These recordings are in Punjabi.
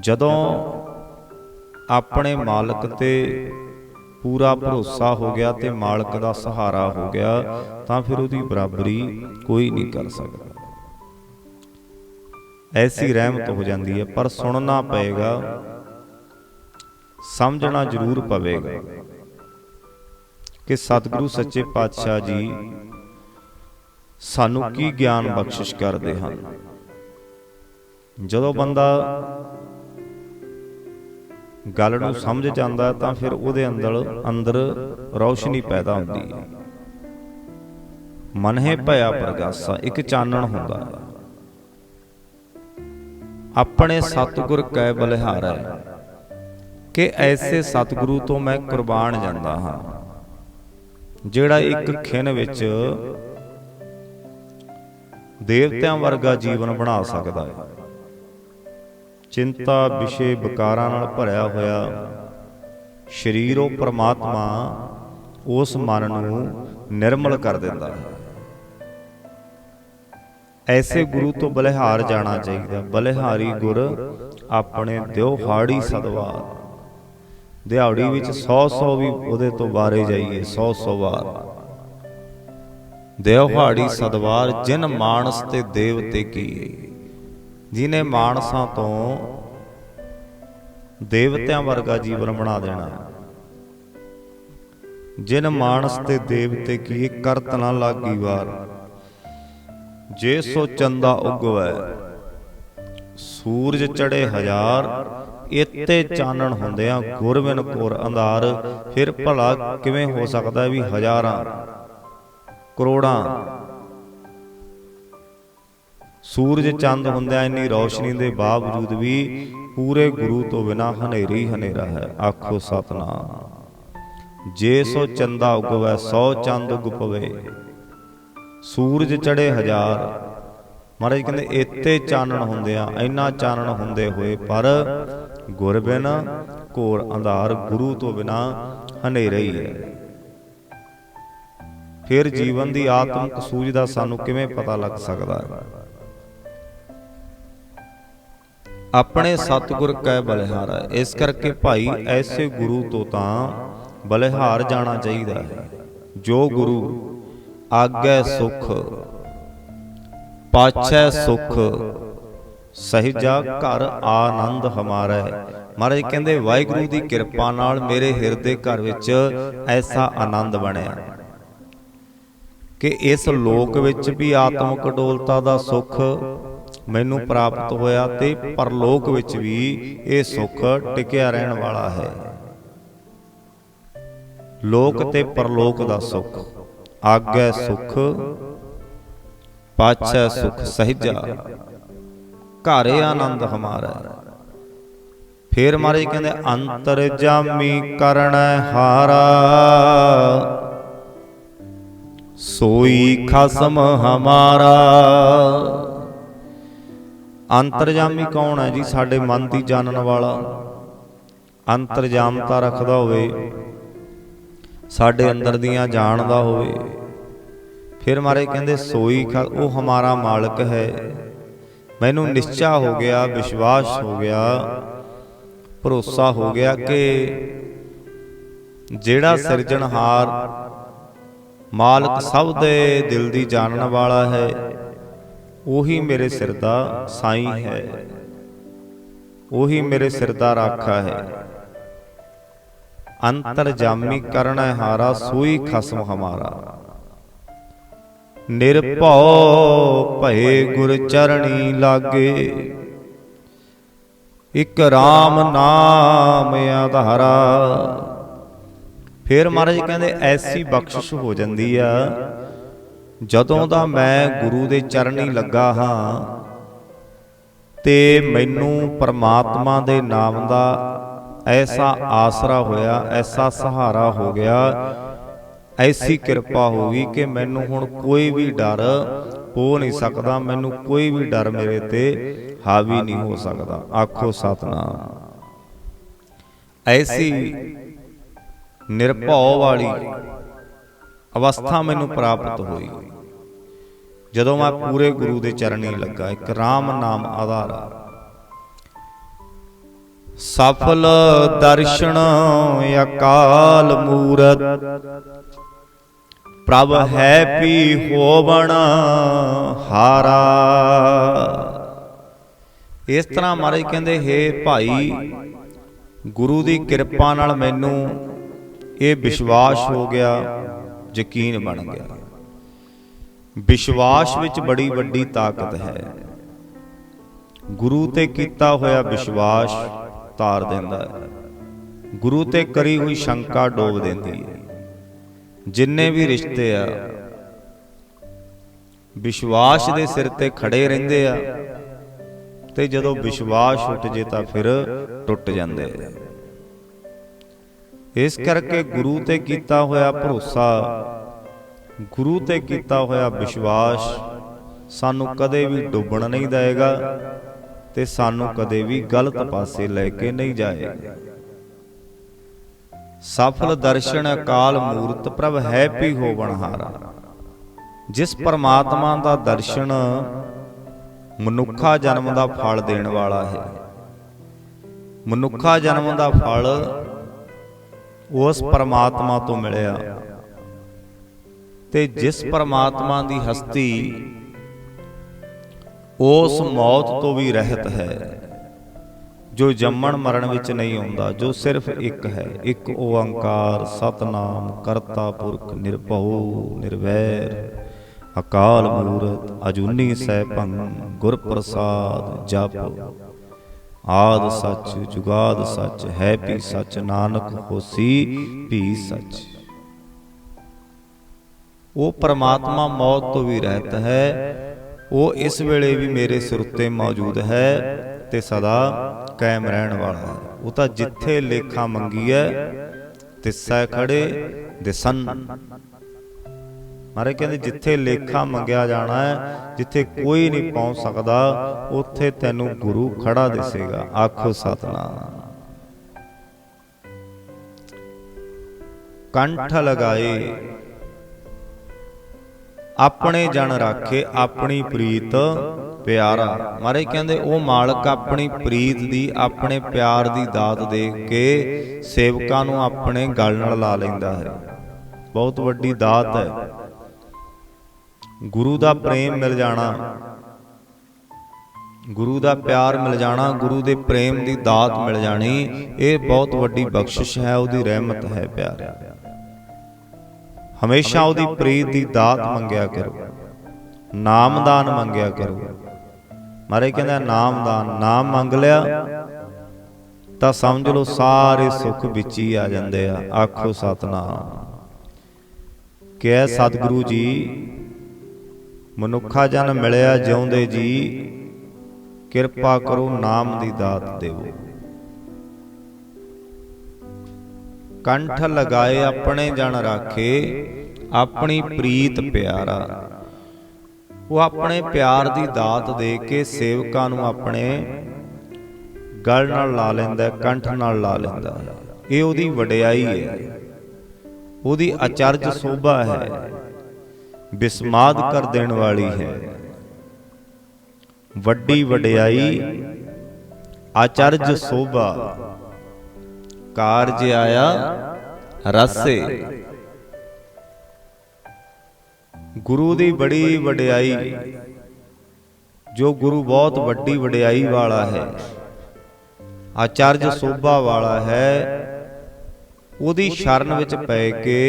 ਜਦੋਂ ਆਪਣੇ ਮਾਲਕ ਤੇ ਪੂਰਾ ਭਰੋਸਾ ਹੋ ਗਿਆ ਤੇ ਮਾਲਕ ਦਾ ਸਹਾਰਾ ਹੋ ਗਿਆ ਤਾਂ ਫਿਰ ਉਹਦੀ ਬਰਾਬਰੀ ਕੋਈ ਨਹੀਂ ਕਰ ਸਕਦਾ। ਐਸੀ ਰਹਿਮਤ ਹੋ ਜਾਂਦੀ ਹੈ ਪਰ ਸੁਣਨਾ ਪਏਗਾ। ਸਮਝਣਾ ਜ਼ਰੂਰ ਪਵੇਗਾ। ਕਿ ਸਤਿਗੁਰੂ ਸੱਚੇ ਪਾਤਸ਼ਾਹ ਜੀ ਸਾਨੂੰ ਕੀ ਗਿਆਨ ਬਖਸ਼ਿਸ਼ ਕਰਦੇ ਹਨ? ਜਦੋਂ ਬੰਦਾ ਗੱਲ ਨੂੰ ਸਮਝ ਜਾਂਦਾ ਤਾਂ ਫਿਰ ਉਹਦੇ ਅੰਦਰ ਅੰਦਰ ਰੌਸ਼ਨੀ ਪੈਦਾ ਹੁੰਦੀ ਹੈ। ਮਨ ਹੈ ਭਇਆ ਪ੍ਰਗਾਸਾ, ਇੱਕ ਚਾਨਣ ਹੁੰਦਾ ਹੈ। ਆਪਣੇ ਸਤਿਗੁਰ ਕੈ ਬਲਿਹਾਰੈ, ਕਿ ਐਸੇ ਸਤਿਗੁਰੂ ਤੋਂ ਮੈਂ ਕੁਰਬਾਨ ਜਾਂਦਾ ਹਾਂ, ਜਿਹੜਾ ਇੱਕ ਖਿੰ ਵਿੱਚ ਦੇਵਤਿਆਂ ਵਰਗਾ ਜੀਵਨ ਬਣਾ ਸਕਦਾ ਹੈ। ਚਿੰਤਾ ਵਿਸ਼ੇ ਵਿਕਾਰਾਂ ਨਾਲ ਭਰਿਆ ਹੋਇਆ। ਸਰੀਰ ਉਹ ਪ੍ਰਮਾਤਮਾ ਉਸ ਮਨ ਨੂੰ ਨਿਰਮਲ ਕਰ ਦਿੰਦਾ ਹੈ। ਐਸੇ ਗੁਰੂ ਤੋਂ ਬਲਿਹਾਰ ਜਾਣਾ ਚਾਹੀਦਾ। ਬਲਿਹਾਰੀ ਗੁਰ ਆਪਣੇ ਦਿਉਹਾੜੀ ਸਦਵਾਰ ਦਿਹਾੜੀ ਵਿੱਚ 100 100 ਵੀ ਉਹਦੇ ਤੋਂ ਬਾਰੇ ਜਾਈਏ 100 100 ਵਾਰ। ਦਿਉਹਾੜੀ ਸਦਵਾਰ ਜਿਨ ਮਾਨਸ ਤੇ ਦੇਵਤੇ ਕੀਏ। ਜਿਨੇ ਮਾਨਸਾਂ ਤੋਂ ਦੇਵਤਿਆਂ ਵਰਗਾ ਜੀਵਨ ਬਣਾ ਦੇਣਾ। ਜਿਨ ਮਾਨਸ ਤੇ ਦੇਵਤੇ ਕੀ ਕਰਤ ਨਾ ਲਾਗੀ ਵਾਰ, ਜੇ ਸੋ ਚੰਦਾ ਉਗਵੈ, ਸੂਰਜ ਚੜੇ ਹਜ਼ਾਰ ਇੱਤੇ ਚਾਨਣ ਹੁੰਦਿਆਂ ਗੁਰਵਿਨ ਕੋਰ ਅੰਧਾਰ, ਫਿਰ ਭਲਾ ਕਿਵੇਂ ਹੋ ਸਕਦਾ ਵੀ ਹਜ਼ਾਰਾਂ, ਕਰੋੜਾਂ ਸੂਰਜ ਚੰਦ ਹੁੰਦਿਆਂ ਇੰਨੀ ਰੌਸ਼ਨੀ ਦੇ ਬਾਵਜੂਦ ਵੀ ਪੂਰੇ ਗੁਰੂ ਤੋਂ ਬਿਨਾ ਹਨੇਰੀ ਹਨੇਰਾ ਹੈ। ਆਖੋ ਸਤਨਾਮ। ਜੇ ਸੋ ਚੰਦਾ ਉਗਵੈ, ਸੌ ਚੰਦ ਉਗ ਪਵੇ ਸੂਰਜ ਚੜੇ ਹਜ਼ਾਰ। ਮਹਾਰਾਜ ਕਹਿੰਦੇ, ਇੱਥੇ ਚਾਨਣ ਹੁੰਦੇ ਆ ਇੰਨਾ ਚਾਨਣ ਹੁੰਦੇ ਹੋਏ ਪਰ ਗੁਰ ਬਿਨ ਘੋਰ ਅੰਧਾਰ ਗੁਰੂ ਤੋਂ ਬਿਨਾ ਹਨੇਰਾ ਹੀ ਹੈ। ਫਿਰ ਜੀਵਨ ਦੀ ਆਤਮਿਕ ਸੂਝ ਦਾ ਸਾਨੂੰ ਕਿਵੇਂ ਪਤਾ ਲੱਗ ਸਕਦਾ ਹੈ? ਆਪਣੇ ਸਤਿਗੁਰ ਕੈ ਬਲਿਹਾਰਾ ਇਸ ਕਰਕੇ ਭਾਈ, ਐਸੇ ਗੁਰੂ ਤੋਂ ਤਾਂ ਬਲਿਹਾਰ ਜਾਣਾ ਚਾਹੀਦਾ ਹੈ। ਜੋ ਗੁਰੂ ਆਗੈ ਸੁਖ, ਪਾਛੈ ਸੁਖ, ਸਹਿਜਾ ਘਰ ਆਨੰਦ ਹਮਾਰਾ। ਮਹਾਰਾਜ ਕਹਿੰਦੇ, ਵਾਹਿਗੁਰੂ ਦੀ ਕਿਰਪਾ ਨਾਲ ਮੇਰੇ ਹਿਰਦੇ ਘਰ ਵਿੱਚ ਐਸਾ ਆਨੰਦ ਬਣਿਆ ਕਿ ਇਸ ਲੋਕ ਵਿੱਚ ਵੀ ਆਤਮਿਕ ਡੋਲਤਾ ਦਾ ਸੁਖ ਮੈਨੂੰ ਪ੍ਰਾਪਤ ਹੋਇਆ ਤੇ ਪਰਲੋਕ ਵਿੱਚ ਵੀ ਇਹ ਸੁਖ ਟਿਕਿਆ ਰਹਿਣ ਵਾਲਾ ਹੈ। ਲੋਕ ਤੇ ਪਰਲੋਕ ਦਾ ਸੁਖ। ਆਗੈ ਸੁਖ ਪਾਛੈ ਸੁਖ ਸਹਿਜਾ। ਘਰੇ ਆਨੰਦ ਹਮਾਰਾ। ਫੇਰ ਮਹਾਰਾਜ ਕਹਿੰਦੇ ਅੰਤਰ ਜਾਮੀ ਕਰਣੈ ਹਾਰਾ। ਸੋਈ ਖਸਮ ਹਮਾਰਾ। ਅੰਤਰਜਾਮੀ ਕੌਣ ਹੈ ਜੀ? ਸਾਡੇ ਮਨ ਦੀ ਜਾਣਨ ਵਾਲਾ। ਅੰਤਰਜਾਮਤਾ ਰੱਖਦਾ ਹੋਵੇ। ਸਾਡੇ ਅੰਦਰ ਦੀਆਂ ਜਾਣਦਾ ਹੋਵੇ। ਫਿਰ ਮਾਰੇ ਕਹਿੰਦੇ ਸੋਈ ਉਹ ਹਮਾਰਾ ਮਾਲਕ ਹੈ। ਮੈਨੂੰ ਨਿਸ਼ਚਾ ਹੋ ਗਿਆ ਵਿਸ਼ਵਾਸ ਹੋ ਗਿਆ ਭਰੋਸਾ ਹੋ ਗਿਆ ਕਿ ਜਿਹੜਾ ਸਿਰਜਣਹਾਰ ਮਾਲਕ ਸਭ ਦੇ ਦਿਲ ਦੀ ਜਾਣਨ ਵਾਲਾ ਹੈ। ਉਹੀ ਮੇਰੇ ਸਿਰ ਦਾ ਸਾਈ ਹੈ। ਉਹੀ ਮੇਰੇ ਸਿਰ ਦਾ ਰਾਖਾ ਹੈ। ਅੰਤਰ ਜਾਮੀ ਕਰਣਾ ਹਾਰਾ ਸੋਈ ਖਸਮ ਹਮਾਰਾ। ਨਿਰਭਉ ਭਏ ਗੁਰ ਚਰਣੀ ਲਾਗੇ। ਇਕ RAM ਨਾਮ ਆਧਾਰਾ। ਫਿਰ ਮਹਾਰਾਜ ਕਹਿੰਦੇ, ਐਸੀ ਬਖਸ਼ਿਸ਼ ਹੋ ਜਾਂਦੀ ਆ। ਜਦੋਂ ਦਾ ਮੈਂ ਗੁਰੂ ਦੇ ਚਰਨੀ ਲੱਗਾ ਹਾਂ ਤੇ ਮੈਨੂੰ ਪਰਮਾਤਮਾ ਦੇ ਨਾਮ ਦਾ ਐਸਾ ਆਸਰਾ ਹੋਇਆ ਐਸਾ ਸਹਾਰਾ ਹੋ ਗਿਆ ਐਸੀ ਕਿਰਪਾ ਹੋ ਗਈ ਕਿ ਮੈਨੂੰ ਹੁਣ ਕੋਈ ਵੀ ਡਰ ਹੋ ਨਹੀਂ ਸਕਦਾ ਮੈਨੂੰ ਕੋਈ ਵੀ ਡਰ ਮੇਰੇ ਤੇ ਹਾਵੀ ਨਹੀਂ ਹੋ ਸਕਦਾ। ਆਖੋ ਸਤਨਾਮ। ਐਸੀ ਨਿਰਭਉ ਵਾਲੀ ਅਵਸਥਾ ਮੈਨੂੰ ਪ੍ਰਾਪਤ ਹੋਈ। ਜਦੋਂ ਮੈਂ ਪੂਰੇ ਗੁਰੂ ਦੇ ਚਰਨੀ ਲੱਗਾ ਇੱਕ RAM ਨਾਮ ਆਧਾਰਾ। ਸਫਲ ਦਰਸ਼ਨ ਅਕਾਲ ਮੂਰਤ। ਪ੍ਰਭ ਹੈ ਪੀ ਹੋਵਣ ਹਾਰਾ। ਇਸ ਤਰ੍ਹਾਂ ਮਹਾਰਾਜ ਕਹਿੰਦੇ ਹੈ ਭਾਈ ਗੁਰੂ ਦੀ ਕਿਰਪਾ ਨਾਲ ਮੈਨੂੰ ਇਹ ਵਿਸ਼ਵਾਸ ਹੋ ਗਿਆ ਯਕੀਨ ਬਣ ਗਿਆ। ਵਿਸ਼ਵਾਸ ਵਿੱਚ ਬੜੀ ਵੱਡੀ ਤਾਕਤ ਹੈ। ਗੁਰੂ ਤੇ ਕੀਤਾ ਹੋਇਆ ਵਿਸ਼ਵਾਸ ਤਾਰ ਦਿੰਦਾ ਹੈ। ਗੁਰੂ ਤੇ ਕਰੀ ਹੋਈ ਸ਼ੰਕਾ ਡੋਬ ਦਿੰਦੀ ਹੈ। ਜਿੰਨੇ ਵੀ ਰਿਸ਼ਤੇ ਆ, ਵਿਸ਼ਵਾਸ ਦੇ ਸਿਰ ਤੇ ਖੜੇ ਰਹਿੰਦੇ ਆ ਤੇ ਜਦੋਂ ਵਿਸ਼ਵਾਸ ਉੱਠ ਜੇ ਤਾਂ ਫਿਰ ਟੁੱਟ ਜਾਂਦੇ ਆ। ਇਸ ਕਰਕੇ ਗੁਰੂ ਤੇ ਕੀਤਾ ਹੋਇਆ ਭਰੋਸਾ ਗੁਰੂ ਤੇ ਕੀਤਾ ਹੋਇਆ ਵਿਸ਼ਵਾਸ ਸਾਨੂੰ ਕਦੇ ਵੀ ਡੁੱਬਣ ਨਹੀਂ ਦੇਵੇਗਾ ਤੇ ਸਾਨੂੰ ਕਦੇ ਵੀ ਗਲਤ ਪਾਸੇ ਲੈ ਕੇ ਨਹੀਂ ਜਾਏਗਾ। ਸਫਲ ਦਰਸ਼ਨ ਅਕਾਲ ਮੂਰਤ ਪ੍ਰਭ ਹੈ ਪੀ ਹੋਵਨਹਾਰਾ ਜਿਸ ਪਰਮਾਤਮਾ ਦਾ ਦਰਸ਼ਨ ਮਨੁੱਖਾ ਜਨਮ ਦਾ ਫਲ ਦੇਣ ਵਾਲਾ ਹੈ। ਮਨੁੱਖਾ ਜਨਮ ਦਾ ਫਲ ਉਸ ਪਰਮਾਤਮਾ ਤੋਂ ਮਿਲਿਆ। ਤੇ ਜਿਸ ਪਰਮਾਤਮਾ ਦੀ ਹਸਤੀ ਉਸ ਮੌਤ ਤੋਂ ਵੀ ਰਹਿਤ ਹੈ। ਜੋ ਜੰਮਣ ਮਰਨ ਵਿੱਚ ਨਹੀਂ ਆਉਂਦਾ ਜੋ ਸਿਰਫ ਇੱਕ ਹੈ ਇੱਕ ਓੰਕਾਰ ਸਤਨਾਮ ਕਰਤਾ ਪੁਰਖ ਨਿਰਭਉ ਨਿਰਵੈਰ ਅਕਾਲ ਮੂਰਤ ਅਜੂਨੀ ਸੈਭੰ ਗੁਰ ਪ੍ਰਸਾਦ ਜਪ। ਆਦ ਸੱਚ ਜੁਗਾਦ ਸੱਚ ਹੈ ਵੀ ਸੱਚ ਨਾਨਕ ਹੋਸੀ ਵੀ ਸੱਚ। ਉਹ ਪਰਮਾਤਮਾ ਮੌਤ ਤੋਂ ਵੀ ਰਹਿਤ ਹੈ। ਉਹ ਇਸ ਵੇਲੇ ਵੀ ਮੇਰੇ ਸਿਰ ਉੱਤੇ ਮੌਜੂਦ ਹੈ ਤੇ ਸਦਾ ਕਾਇਮ ਰਹਿਣ ਵਾਲਾ ਹੈ। ਉਹ ਤਾਂ ਜਿੱਥੇ ਲੇਖਾ ਮੰਗੀ ਹੈ ਤਿਸੈ ਖੜੇ ਦਿਸਨ ਮਾਰੇ ਕਹਿੰਦੇ, ਜਿੱਥੇ ਲੇਖਾ ਮੰਗਿਆ ਜਾਣਾ ਹੈ, ਜਿੱਥੇ ਕੋਈ ਨਹੀਂ ਪਹੁੰਚ ਸਕਦਾ, ਉੱਥੇ ਤੈਨੂੰ ਗੁਰੂ ਖੜਾ ਦਿਸੇਗਾ। ਆਖੋ ਸਤਨਾਮ। ਕੰਠ ਲਗਾਏ। ਆਪਣੇ ਜਨ ਰਾਖੇ ਆਪਣੀ ਪ੍ਰੀਤ ਪਿਆਰਾ। ਮਾਰੇ ਕਹਿੰਦੇ, ਉਹ ਮਾਲਕ ਆਪਣੀ ਪ੍ਰੀਤ ਦੀ, ਆਪਣੇ ਪਿਆਰ ਦੀ ਦਾਤ ਦੇ ਕੇ ਸੇਵਕਾਂ ਨੂੰ ਆਪਣੇ ਗਲ ਨਾਲ ਲਾ ਲੈਂਦਾ ਹੈ। ਬਹੁਤ ਵੱਡੀ ਦਾਤ ਹੈ। ਗੁਰੂ ਦਾ ਪ੍ਰੇਮ ਮਿਲ ਜਾਣਾ, ਗੁਰੂ ਦਾ ਪਿਆਰ ਮਿਲ ਜਾਣਾ, ਗੁਰੂ ਦੇ ਪ੍ਰੇਮ ਦੀ ਦਾਤ ਮਿਲ ਜਾਣੀ, ਇਹ ਬਹੁਤ ਵੱਡੀ ਬਖਸ਼ਿਸ਼ ਹੈ, ਉਹਦੀ ਰਹਿਮਤ ਹੈ ਪਿਆਰਿਆ ਹਮੇਸ਼ਾ ਉਹਦੀ ਪ੍ਰੀਤ ਦੀ ਦਾਤ ਮੰਗਿਆ ਕਰੋ। ਨਾਮਦਾਨ ਮੰਗਿਆ ਕਰੋ। ਮਾਰੇ ਕਹਿੰਦਾ ਨਾਮਦਾਨ ਨਾਮ ਮੰਗ ਲਿਆ। ਤਾਂ ਸਮਝ ਲਓ ਸਾਰੇ ਸੁੱਖ ਵਿੱਚ ਹੀ ਆ ਜਾਂਦੇ ਆ। ਆਖੋ ਸਤਨਾਮ। ਕਿਹ ਸਤਿਗੁਰੂ ਜੀ ਮਨੁੱਖਾ ਜਨ ਮਿਲਿਆ ਜਿਉਂਦੇ ਜੀ ਕਿਰਪਾ ਕਰੋ ਨਾਮ ਦੀ ਦਾਤ ਦੇਵੋ। ਕੰਠ ਲਗਾਏ ਆਪਣੇ ਜਨ ਰਾਖੇ, ਆਪਣੀ ਪ੍ਰੀਤ ਪਿਆਰਾ। ਉਹ ਆਪਣੇ ਪਿਆਰ ਦੀ ਦਾਤ ਦੇ ਕੇ ਸੇਵਕਾਂ ਨੂੰ ਆਪਣੇ ਗਲ ਨਾਲ ਲਾ ਲੈਂਦਾ, ਕੰਠ ਨਾਲ ਲਾ ਲੈਂਦਾ। ਇਹ ਉਹਦੀ ਵਡਿਆਈ ਹੈ। ਉਹਦੀ ਅਚਰਜ ਸੋਭਾ ਹੈ। ਬਿਸਮਾਦ ਕਰ ਦੇਣ ਵਾਲੀ ਹੈ। ਵੱਡੀ ਵਡਿਆਈ, ਆਚਰਜ ਸੋਭਾ। ਕਾਰਜ ਆਇਆ ਰਸੇ। ਗੁਰੂ ਦੀ ਬੜੀ ਵਡਿਆਈ, ਜੋ ਗੁਰੂ ਬਹੁਤ ਵੱਡੀ ਵਡਿਆਈ ਵਾਲਾ ਹੈ, ਆਚਰਜ ਸੋਭਾ ਵਾਲਾ ਹੈ, ਉਹਦੀ ਸ਼ਰਨ ਵਿੱਚ ਪੈ ਕੇ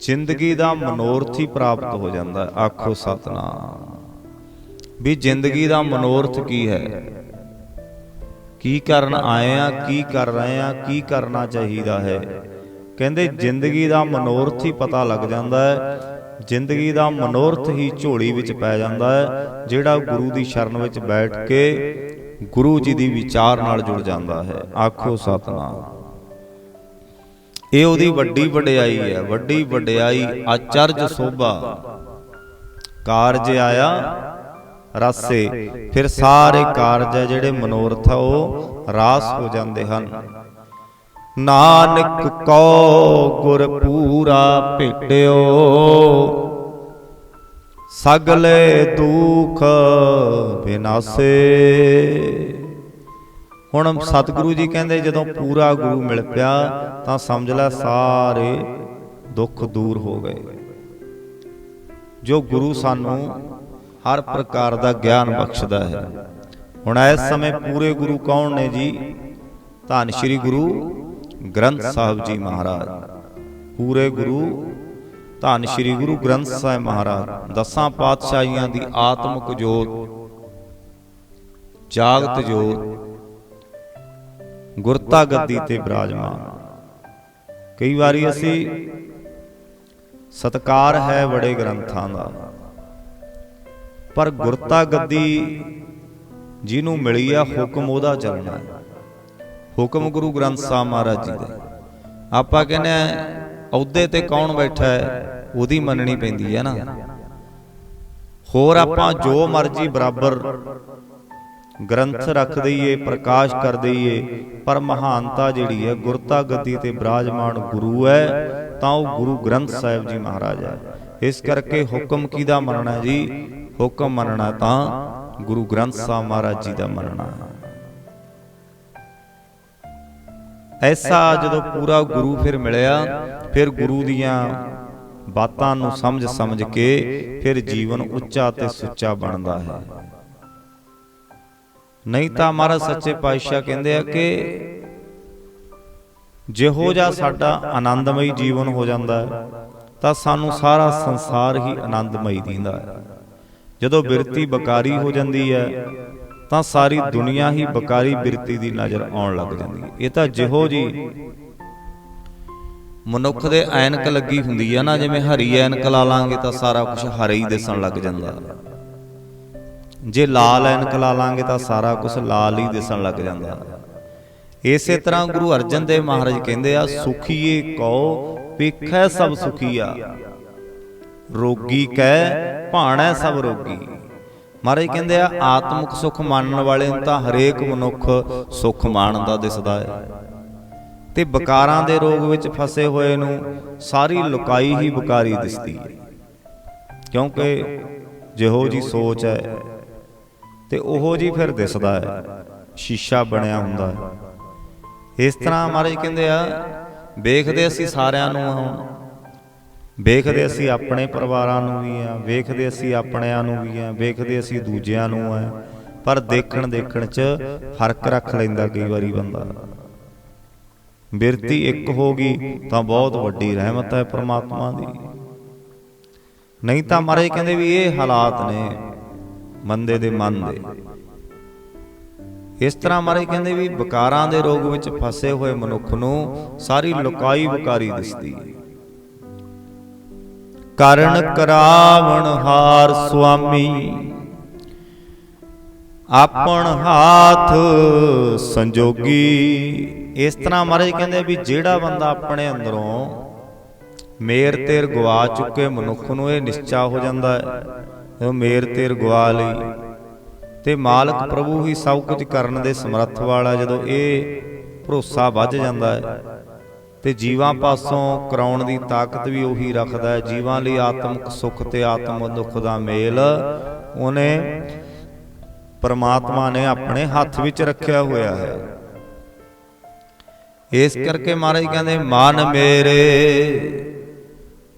ਜ਼ਿੰਦਗੀ ਦਾ ਮਨੋਰਥ ਹੀ ਪ੍ਰਾਪਤ ਹੋ ਜਾਂਦਾ, ਆਖੋ ਸਤਨਾਮ। ਵੀ ਜ਼ਿੰਦਗੀ ਦਾ ਮਨੋਰਥ ਕੀ ਹੈ? ਕੀ ਕਰਨ ਆਏ ਆ, ਕੀ ਕਰ ਰਹੇ ਆ, ਕੀ ਕਰਨਾ ਚਾਹੀਦਾ ਹੈ? ਕਹਿੰਦੇ ਜ਼ਿੰਦਗੀ ਦਾ ਮਨੋਰਥ ਹੀ ਪਤਾ ਲੱਗ ਜਾਂਦਾ ਹੈ। ਜ਼ਿੰਦਗੀ ਦਾ ਮਨੋਰਥ ਹੀ ਝੋਲੀ ਵਿੱਚ ਪੈ ਜਾਂਦਾ ਹੈ, ਜਿਹੜਾ ਗੁਰੂ ਦੀ ਸ਼ਰਨ ਵਿੱਚ ਬੈਠ ਕੇ ਗੁਰੂ ਜੀ ਦੀ ਵਿਚਾਰ ਨਾਲ ਜੁੜ ਜਾਂਦਾ ਹੈ। ਆਖੋ ਸਤਨਾਮ। ਇਹ ਉਹਦੀ ਵੱਡੀ ਵਡਿਆਈ ਹੈ, ਵੱਡੀ ਵਡਿਆਈ ਆਚਰਜ ਸੋਭਾ। ਕਾਰਜ ਆਇਆ ਰਸੇ। ਫਿਰ ਸਾਰੇ ਕਾਰਜ ਜਿਹੜੇ ਮਨੋਰਥ ਆ ਉਹ ਰਾਸ ਹੋ ਜਾਂਦੇ ਹਨ। ਨਾਨਕ ਕੋ ਗੁਰ ਪੂਰਾ ਭੇਟਿਓ। ਸਗਲੇ ਦੁਖ ਬਿਨਾਸੇ। ਹੁਣ ਸਤਿਗੁਰੂ ਜੀ ਕਹਿੰਦੇ ਜਦੋਂ ਪੂਰਾ ਗੁਰੂ ਮਿਲ ਪਿਆ ਤਾਂ ਸਮਝ ਲੈ ਸਾਰੇ ਦੁੱਖ ਦੂਰ ਹੋ ਗਏ। ਜੋ ਗੁਰੂ ਸਾਨੂੰ ਹਰ ਪ੍ਰਕਾਰ ਦਾ ਗਿਆਨ ਬਖਸ਼ਦਾ ਹੈ। ਹੁਣ ਇਸ ਸਮੇਂ ਪੂਰੇ ਗੁਰੂ ਕੌਣ ਨੇ ਜੀ? ਧੰਨ ਸ਼੍ਰੀ ਗੁਰੂ ਗ੍ਰੰਥ ਸਾਹਿਬ ਜੀ ਮਹਾਰਾਜ। ਪੂਰੇ ਗੁਰੂ ਧੰਨ ਸ਼੍ਰੀ ਗੁਰੂ ਗ੍ਰੰਥ ਸਾਹਿਬ ਮਹਾਰਾਜ। ਦਸਾਂ ਪਾਤਸ਼ਾਹੀਆਂ ਦੀ ਆਤਮਿਕ ਜੋਤ, ਜਾਗਤ ਜੋਤ ਗੁਰਤਾ ਗੱਦੀ ਤੇ ਬਿਰਾਜਮਾਨ। ਕਈ ਵਾਰੀ ਅਸੀਂ ਸਤਕਾਰ ਹੈ ਬੜੇ ਗ੍ਰੰਥਾਂ ਦਾ। ਪਰ ਗੁਰਤਾ ਗੱਦੀ ਜਿਹਨੂੰ ਮਿਲੀ ਆ, ਹੁਕਮ ਉਹਦਾ ਚੱਲਣਾ ਹੈ। ਹੁਕਮ ਗੁਰੂ ਗ੍ਰੰਥ ਸਾਹਿਬ ਮਹਾਰਾਜ ਜੀ ਦਾ। ਆਪਾਂ ਕਹਿੰਦੇ ਅਹੁਦੇ ਤੇ ਕੌਣ ਬੈਠਾ ਹੈ, ਉਹਦੀ ਮੰਨਣੀ ਪੈਂਦੀ ਹੈ ਨਾ। ਹੋਰ ਆਪਾਂ ਜੋ ਮਰਜ਼ੀ ਬਰਾਬਰ ਗ੍ਰੰਥ ਰੱਖ ਦਈਏ, ਪ੍ਰਕਾਸ਼ ਕਰ ਦਈਏ, ਪਰ ਮਹਾਨਤਾ ਜਿਹੜੀ ਹੈ ਗੁਰਤਾ ਗੱਦੀ ਤੇ ਬਰਾਜਮਾਨ ਗੁਰੂ ਹੈ, ਤਾਂ ਉਹ ਗੁਰੂ ਗ੍ਰੰਥ ਸਾਹਿਬ ਜੀ ਮਹਾਰਾਜ ਹੈ। ਇਸ ਕਰਕੇ ਹੁਕਮ ਕਿਹਦਾ ਮੰਨਣਾ ਜੀ? ਹੁਕਮ ਮੰਨਣਾ ਤਾਂ ਗੁਰੂ ਗ੍ਰੰਥ ਸਾਹਿਬ ਮਹਾਰਾਜ ਜੀ ਦਾ ਮੰਨਣਾ। ਐਸਾ ਜਦੋਂ ਪੂਰਾ ਗੁਰੂ ਫਿਰ ਮਿਲਿਆ, ਫਿਰ ਗੁਰੂ ਦੀਆਂ ਬਾਤਾਂ ਨੂੰ ਸਮਝ ਸਮਝ ਕੇ ਫਿਰ ਜੀਵਨ ਉੱਚਾ ਤੇ ਸੁੱਚਾ ਬਣਦਾ ਹੈ। ਨਹੀਂ ਤਾਂ ਮਹਾਰਾਜ ਸੱਚੇ ਪਾਤਸ਼ਾਹ ਕਹਿੰਦੇ ਆ ਕਿ ਜਿਹੋ ਜਿਹਾ ਸਾਡਾ ਆਨੰਦਮਈ ਜੀਵਨ ਹੋ ਜਾਂਦਾ ਹੈ, ਤਾਂ ਸਾਨੂੰ ਸਾਰਾ ਸੰਸਾਰ ਹੀ ਆਨੰਦਮਈ ਦਿੰਦਾ ਹੈ। ਜਦੋਂ ਬਿਰਤੀ ਬਕਾਰੀ ਹੋ ਜਾਂਦੀ ਹੈ, ਤਾਂ ਸਾਰੀ ਦੁਨੀਆ ਹੀ ਬਕਾਰੀ ਬਿਰਤੀ ਦੀ ਨਜ਼ਰ ਆਉਣ ਲੱਗ ਜਾਂਦੀ ਹੈ। ਇਹ ਤਾਂ ਜਿਹੋ ਜੀ ਮਨੁੱਖ ਦੇ ਐਨਕ ਲੱਗੀ ਹੁੰਦੀ ਆ ਨਾ, ਜਿਵੇਂ ਹਰੀ ਐਨਕ ਲਾ ਲਾਂਗੇ ਤਾਂ ਸਾਰਾ ਕੁਝ ਹਰਾ ਹੀ ਦਿਸਣ ਲੱਗ ਜਾਂਦਾ। ਜੇ ਲਾਲ ਐਨਕ ਲਾ ਲਾਂਗੇ ਤਾਂ ਸਾਰਾ ਕੁਝ ਲਾਲ ਹੀ ਦਿਸਣ ਲੱਗ ਜਾਂਦਾ। ਇਸੇ ਤਰ੍ਹਾਂ ਗੁਰੂ ਅਰਜਨ ਦੇਵ ਮਹਾਰਾਜ ਕਹਿੰਦੇ ਆ, ਸੁਖੀਏ ਕਉ ਵੇਖੈ ਸਭ ਸੁਖੀਆ। ਰੋਗੀ ਕਹਿ, ਭਾਣੈ ਸਭ ਰੋਗੀ। ਮਹਾਰਾਜ ਕਹਿੰਦੇ ਆ, ਆਤਮਿਕ ਸੁਖ ਮੰਨਣ ਵਾਲੇ ਨੂੰ ਤਾਂ ਹਰੇਕ ਮਨੁੱਖ ਸੁਖ ਮਾਣਦਾ ਦਿਸਦਾ ਹੈ। ਤੇ ਬਕਾਰਾਂ ਦੇ ਰੋਗ ਵਿੱਚ ਫਸੇ ਹੋਏ ਨੂੰ ਸਾਰੀ ਲੁਕਾਈ ਹੀ ਬਕਾਰੀ ਦਿਸਦੀ ਹੈ। ਕਿਉਂਕਿ ਜਿਹੋ ਜੀ ਸੋਚ ਹੈ ਤੇ ਉਹੋ ਜੀ ਫਿਰ ਦਿਸਦਾ ਹੈ, ਸ਼ੀਸ਼ਾ ਬਣਿਆ ਹੁੰਦਾ ਹੈ। ਇਸ ਤਰ੍ਹਾਂ ਮਹਾਰਾਜ ਕਹਿੰਦੇ ਆ, ਵੇਖਦੇ ਅਸੀਂ ਸਾਰਿਆਂ ਨੂੰ ਹੁਣ ਵੇਖਦੇ ਅਸੀਂ ਆਪਣੇ ਪਰਿਵਾਰਾਂ ਨੂੰ ਵੀ ਆ, ਵੇਖਦੇ ਅਸੀਂ ਆਪਣਿਆਂ ਨੂੰ ਵੀ ਆ, ਵੇਖਦੇ ਅਸੀਂ ਦੂਜਿਆਂ ਨੂੰ ਆ, ਪਰ ਦੇਖਣ ਦੇਖਣ 'ਚ ਫ਼ਰਕ ਰੱਖ ਲੈਂਦਾ ਕਈ ਵਾਰੀ ਬੰਦਾ। ਬਿਰਤੀ ਇੱਕ ਹੋ ਗਈ ਤਾਂ ਬਹੁਤ ਵੱਡੀ ਰਹਿਮਤ ਹੈ ਪ੍ਰਮਾਤਮਾ ਦੀ। ਨਹੀਂ ਤਾਂ ਮਹਾਰਾਜ ਕਹਿੰਦੇ ਵੀ ਇਹ ਹਾਲਾਤ ਨੇ ਬੰਦੇ ਦੇ ਮਨ ਦੇ। ਇਸ ਤਰ੍ਹਾਂ ਮਹਾਰਾਜ ਕਹਿੰਦੇ ਵੀ ਵਿਕਾਰਾਂ ਦੇ ਰੋਗ ਵਿੱਚ ਫਸੇ ਹੋਏ ਮਨੁੱਖ ਨੂੰ ਸਾਰੀ ਲੁਕਾਈ ਵਿਕਾਰੀ ਦਿਸਦੀ ਹੈ। ਕਰਨ ਕਰਾਵਣ ਹਾਰ ਸੁਆਮੀ। ਆਪਣ ਹਾਥ ਸੰਜੋਗੀ। ਇਸ ਤਰ੍ਹਾਂ ਮਹਾਰਾਜ ਕਹਿੰਦੇ ਵੀ ਜਿਹੜਾ ਬੰਦਾ ਆਪਣੇ ਅੰਦਰੋਂ ਮੇਰ ਤੇਰ ਗਵਾ ਚੁੱਕੇ ਮਨੁੱਖ ਨੂੰ ਇਹ ਨਿਸ਼ਚਾ ਹੋ ਜਾਂਦਾ ਹੈ। ਉਹ ਮੇਰ ਤੇਰ ਗਵਾ ਲਈ। ਤੇ ਮਾਲਕ ਪ੍ਰਭੂ ਹੀ ਸਭ ਕੁਝ ਕਰਨ ਦੇ ਸਮਰੱਥ ਵਾਲਾ ਜਦੋਂ ਇਹ ਭਰੋਸਾ ਵੱਜ ਜਾਂਦਾ ਹੈ। ਤੇ ਜੀਵਾਂ ਪਾਸੋਂ ਕਰਾਉਣ ਦੀ ਤਾਕਤ ਵੀ ਉਹੀ ਰੱਖਦਾ ਹੈ। ਜੀਵਾਂ ਲਈ ਆਤਮਿਕ ਸੁੱਖ ਤੇ ਆਤਮ ਦੁੱਖ ਦਾ ਮੇਲ ਉਹਨੇ ਪਰਮਾਤਮਾ ਨੇ ਆਪਣੇ ਹੱਥ ਵਿੱਚ ਰੱਖਿਆ ਹੋਇਆ ਹੈ। ਇਸ ਕਰਕੇ ਮਹਾਰਾਜ ਕਹਿੰਦੇ ਮਨ ਮੇਰੇ